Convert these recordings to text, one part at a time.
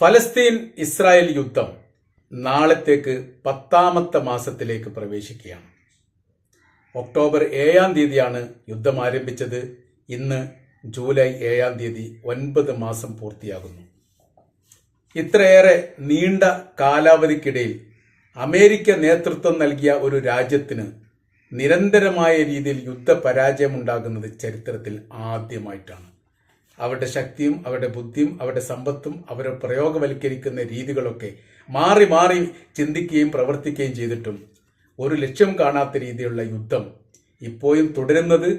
ഫലസ്തീൻ ഇസ്രായേൽ യുദ്ധം നാളത്തേക്ക് പത്താമത്തെ മാസത്തിലേക്ക് പ്രവേശിക്കുകയാണ്. ഒക്ടോബർ ഏഴാം തീയതിയാണ് യുദ്ധം ആരംഭിച്ചത്. ഇന്ന് ജൂലൈ ഏഴാം തീയതി ഒൻപത് മാസം പൂർത്തിയാകുന്നു. ഇത്രയേറെ നീണ്ട കാലാവധിക്കിടയിൽ അമേരിക്ക നേതൃത്വം നൽകിയ ഒരു രാജ്യത്തിന് നിരന്തരമായ രീതിയിൽ യുദ്ധ യുദ്ധപരാജയമുണ്ടാകുന്നത് ചരിത്രത്തിൽ ആദ്യമായിട്ടാണ്. അവരുടെ ശക്തിയും അവരുടെ ബുദ്ധിയും അവരുടെ സമ്പത്തും അവരെ പ്രയോഗവൽക്കരിക്കുന്ന രീതികളൊക്കെ മാറി മാറി ചിന്തിക്കുകയും പ്രവർത്തിക്കുകയും ചെയ്തിട്ടും ഒരു ലക്ഷ്യം കാണാത്ത രീതിയിലുള്ള യുദ്ധം ഇപ്പോഴും തുടരുന്നത്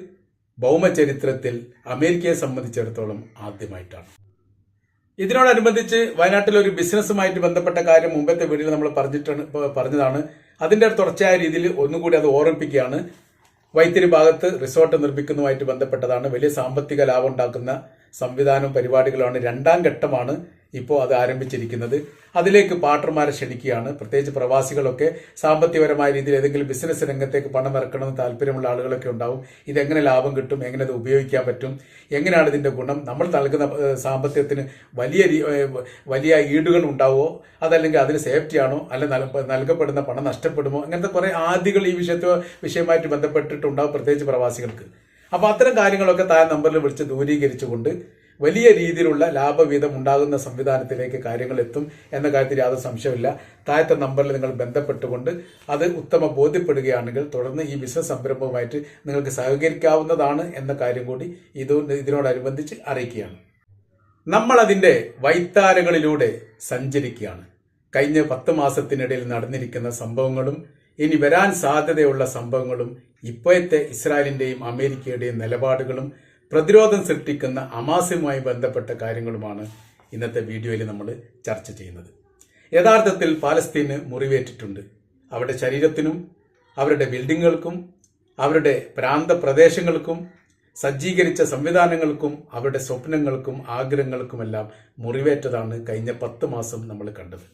ഭൗമചരിത്രത്തിൽ അമേരിക്കയെ സംബന്ധിച്ചിടത്തോളം ആദ്യമായിട്ടാണ്. ഇതിനോടനുബന്ധിച്ച് വയനാട്ടിൽ ഒരു ബിസിനസ്സുമായിട്ട് ബന്ധപ്പെട്ട കാര്യം മുമ്പത്തെ വീഡിയോയിൽ നമ്മൾ പറഞ്ഞിട്ടാണ് പറഞ്ഞതാണ്. അതിന്റെ തുടർച്ചയായ രീതിയിൽ ഒന്നുകൂടി അത് ഓർമ്മിപ്പിക്കുകയാണ്. വൈത്തിരി ഭാഗത്ത് റിസോർട്ട് നിർമ്മിക്കുന്നതുമായിട്ട് ബന്ധപ്പെട്ടതാണ്. വലിയ സാമ്പത്തിക ലാഭം ഉണ്ടാക്കുന്ന സംവിധാനവും പരിപാടികളാണ് രണ്ടാം ഘട്ടമാണ് ഇപ്പോൾ അത് ആരംഭിച്ചിരിക്കുന്നത്. അതിലേക്ക് പാട്ടർമാരെ ക്ഷണിക്കുകയാണ്. പ്രത്യേകിച്ച് പ്രവാസികളൊക്കെ സാമ്പത്തികപരമായ രീതിയിൽ ഏതെങ്കിലും ബിസിനസ് രംഗത്തേക്ക് പണം ഇറക്കണമെന്ന് താല്പര്യമുള്ള ആളുകളൊക്കെ ഉണ്ടാവും. ഇതെങ്ങനെ ലാഭം കിട്ടും? എങ്ങനെ അത് ഉപയോഗിക്കാൻ പറ്റും? എങ്ങനെയാണ് ഇതിന്റെ ഗുണം? നമ്മൾ നൽകുന്ന സാമ്പത്തികത്തിന് വലിയ വലിയ ഈടുകൾ ഉണ്ടാവുമോ? അതല്ലെങ്കിൽ അതിന് സേഫ്റ്റി ആണോ? അല്ല നൽ- നൽകപ്പെടുന്ന പണം നഷ്ടപ്പെടുമോ? അങ്ങനത്തെ കുറെ ആദ്യകൾ ഈ വിഷയത്തോ വിഷയമായിട്ട് ബന്ധപ്പെട്ടിട്ടുണ്ടാവും പ്രത്യേകിച്ച് പ്രവാസികൾക്ക്. അപ്പൊ അത്തരം കാര്യങ്ങളൊക്കെ താൻ നമ്പറിൽ വിളിച്ച് ദൂരീകരിച്ചുകൊണ്ട് വലിയ രീതിയിലുള്ള ലാഭവീതം ഉണ്ടാകുന്ന സംവിധാനത്തിലേക്ക് കാര്യങ്ങൾ എത്തും എന്ന കാര്യത്തിൽ യാതൊരു സംശയമില്ല താഴത്തെ നമ്പറിൽ നിങ്ങൾ ബന്ധപ്പെട്ടുകൊണ്ട് അത് ഉത്തമ ബോധ്യപ്പെടുകയാണെങ്കിൽ തുടർന്ന് ഈ ബിസിനസ് സംരംഭവുമായിട്ട് നിങ്ങൾക്ക് സഹകരിക്കാവുന്നതാണ് എന്ന കാര്യം കൂടി ഇത് ഇതിനോടനുബന്ധിച്ച് അറിയിക്കുകയാണ്. നമ്മൾ അതിന്റെ വൈത്താരകളിലൂടെ സഞ്ചരിക്കുകയാണ്. കഴിഞ്ഞ പത്ത് മാസത്തിനിടയിൽ നടന്നിരിക്കുന്ന സംഭവങ്ങളും ഇനി വരാൻ സാധ്യതയുള്ള സംഭവങ്ങളും ഇപ്പോഴത്തെ ഇസ്രായേലിന്റെയും അമേരിക്കയുടെയും നിലപാടുകളും പ്രതിരോധം സൃഷ്ടിക്കുന്ന അമാസുമായി ബന്ധപ്പെട്ട കാര്യങ്ങളുമാണ് ഇന്നത്തെ വീഡിയോയിൽ നമ്മൾ ചർച്ച ചെയ്യുന്നത്. യഥാർത്ഥത്തിൽ പാലസ്തീന് മുറിവേറ്റിട്ടുണ്ട്. അവരുടെ ശരീരത്തിനും അവരുടെ ബിൽഡിങ്ങുകൾക്കും അവരുടെ പ്രാന്ത പ്രദേശങ്ങൾക്കും സജ്ജീകരിച്ച സംവിധാനങ്ങൾക്കും അവരുടെ സ്വപ്നങ്ങൾക്കും ആഗ്രഹങ്ങൾക്കുമെല്ലാം മുറിവേറ്റതാണ് കഴിഞ്ഞ പത്ത് മാസം നമ്മൾ കണ്ടത്.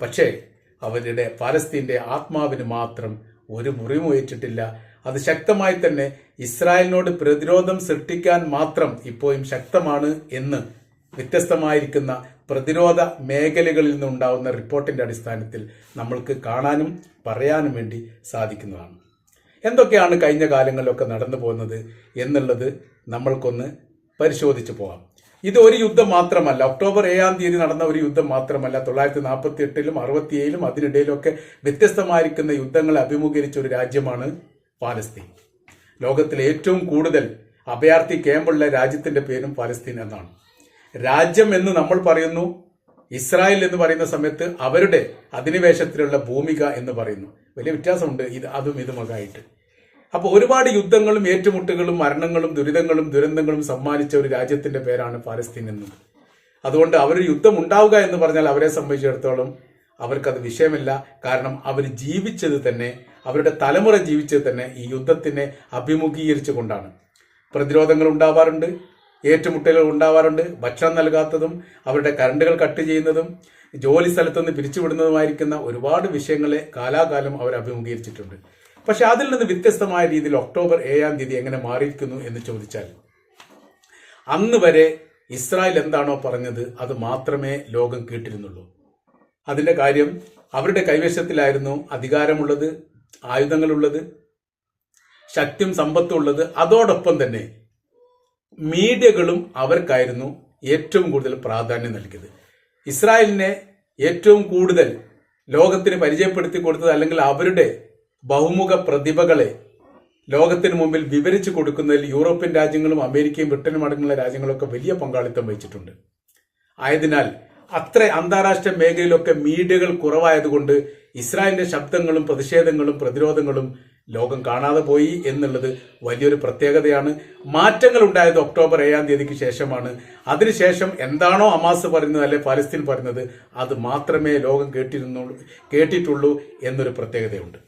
പക്ഷേ അവരുടെ പാലസ്തീന്റെ ആത്മാവിന് മാത്രം ഒരു മുറിവുമേറ്റിട്ടില്ല അത് ശക്തമായി തന്നെ ഇസ്രായേലിനോട് പ്രതിരോധം സൃഷ്ടിക്കാൻ മാത്രം ഇപ്പോഴും ശക്തമാണ് എന്ന് വ്യത്യസ്തമായിരിക്കുന്ന പ്രതിരോധ മേഖലകളിൽ നിന്നുണ്ടാവുന്ന റിപ്പോർട്ടിന്റെ അടിസ്ഥാനത്തിൽ നമ്മൾക്ക് കാണാനും പറയാനും വേണ്ടി സാധിക്കുന്നതാണ്. എന്തൊക്കെയാണ് കഴിഞ്ഞ കാലങ്ങളിലൊക്കെ നടന്നു പോകുന്നത് എന്നുള്ളത് നമ്മൾക്കൊന്ന് പരിശോധിച്ചു പോകാം ഇത് ഒരു യുദ്ധം മാത്രമല്ല. ഒക്ടോബർ ഏഴാം തീയതി നടന്ന ഒരു യുദ്ധം മാത്രമല്ല. തൊള്ളായിരത്തി നാൽപ്പത്തി എട്ടിലും അറുപത്തിയേഴിലും അതിനിടയിലൊക്കെ വ്യത്യസ്തമായിരിക്കുന്ന യുദ്ധങ്ങളെ അഭിമുഖീകരിച്ച ഒരു രാജ്യമാണ് പാലസ്തീൻ. ലോകത്തിലെ ഏറ്റവും കൂടുതൽ അഭയാർത്ഥി ക്യാമ്പുള്ള രാജ്യത്തിന്റെ പേരും പാലസ്തീൻ എന്നാണ്. രാജ്യം എന്ന് നമ്മൾ പറയുന്നു ഇസ്രായേൽ എന്ന് പറയുന്ന സമയത്ത് അവരുടെ അധിനിവേശത്തിലുള്ള ഭൂമിക എന്ന് പറയുന്നു. വലിയ വ്യത്യാസമുണ്ട്. ഇത് അതും ഇതുമൊക്കെ ആയിട്ട്. അപ്പോൾ ഒരുപാട് യുദ്ധങ്ങളും ഏറ്റുമുട്ടുകളും മരണങ്ങളും ദുരിതങ്ങളും ദുരന്തങ്ങളും സമ്മാനിച്ച ഒരു രാജ്യത്തിന്റെ പേരാണ് പാലസ്തീൻ എന്നത് അതുകൊണ്ട് അവർ യുദ്ധം ഉണ്ടാവുക എന്ന് പറഞ്ഞാൽ അവരെ സംബന്ധിച്ചിടത്തോളം അവർക്കത് വിഷയമല്ല. കാരണം അവർ ജീവിച്ചത് തന്നെ അവരുടെ തലമുറ ജീവിച്ചത് തന്നെ ഈ യുദ്ധത്തിനെ അഭിമുഖീകരിച്ചു കൊണ്ടാണ് പ്രതിരോധങ്ങൾ ഉണ്ടാവാറുണ്ട് ഏറ്റുമുട്ടലുകൾ ഉണ്ടാവാറുണ്ട് ഭക്ഷണം നൽകാത്തതും അവരുടെ കറണ്ടുകൾ കട്ട് ചെയ്യുന്നതും ജോലി സ്ഥലത്തുനിന്ന് പിരിച്ചുവിടുന്നതുമായിരിക്കുന്ന ഒരുപാട് വിഷയങ്ങളെ കാലാകാലം അവർ അഭിമുഖീകരിച്ചിട്ടുണ്ട്. പക്ഷെ അതിൽ നിന്ന് വ്യത്യസ്തമായ രീതിയിൽ ഒക്ടോബർ ഏഴാം തീയതി എങ്ങനെ മാറിയിരിക്കുന്നു എന്ന് ചോദിച്ചാൽ അന്ന് വരെ ഇസ്രായേൽ എന്താണോ പറഞ്ഞത് അത് മാത്രമേ ലോകം കേട്ടിരുന്നുള്ളൂ. അതിന്റെ കാര്യം അവരുടെ കൈവശത്തിലായിരുന്നു അധികാരമുള്ളത് ആയുധങ്ങളുള്ളത് ശക്തിയും സമ്പത്തും ഉള്ളത്. അതോടൊപ്പം തന്നെ മീഡിയകളും അവർക്കായിരുന്നു ഏറ്റവും കൂടുതൽ പ്രാധാന്യം നൽകിയത്. ഇസ്രായേലിനെ ഏറ്റവും കൂടുതൽ ലോകത്തിന് പരിചയപ്പെടുത്തി കൊടുത്തത് അല്ലെങ്കിൽ അവരുടെ ബഹുമുഖ പ്രതിഭകളെ ലോകത്തിന് മുമ്പിൽ വിവരിച്ചു കൊടുക്കുന്നതിൽ യൂറോപ്യൻ രാജ്യങ്ങളും അമേരിക്കയും ബ്രിട്ടനും അടങ്ങുന്ന രാജ്യങ്ങളൊക്കെ വലിയ പങ്കാളിത്തം വഹിച്ചിട്ടുണ്ട്. ആയതിനാൽ അത്ര അന്താരാഷ്ട്ര മേഖലയിലൊക്കെ മീഡിയകൾ കുറവായതുകൊണ്ട് ഇസ്രായേലിന്റെ ശബ്ദങ്ങളും പ്രതിഷേധങ്ങളും പ്രതിരോധങ്ങളും ലോകം കാണാതെ പോയി എന്നുള്ളത് വലിയൊരു പ്രത്യേകതയാണ്. മാറ്റങ്ങൾ ഉണ്ടായത് ഒക്ടോബർ ഏഴാം തീയതിക്ക് ശേഷമാണ്. അതിനുശേഷം എന്താണോ അമാസ് പറയുന്നത് അല്ലെ പാലസ്തീൻ പറയുന്നത് അത് മാത്രമേ ലോകം കേട്ടിരുന്നുള്ളൂ കേട്ടിട്ടുള്ളൂ എന്നൊരു പ്രത്യേകതയുണ്ട്.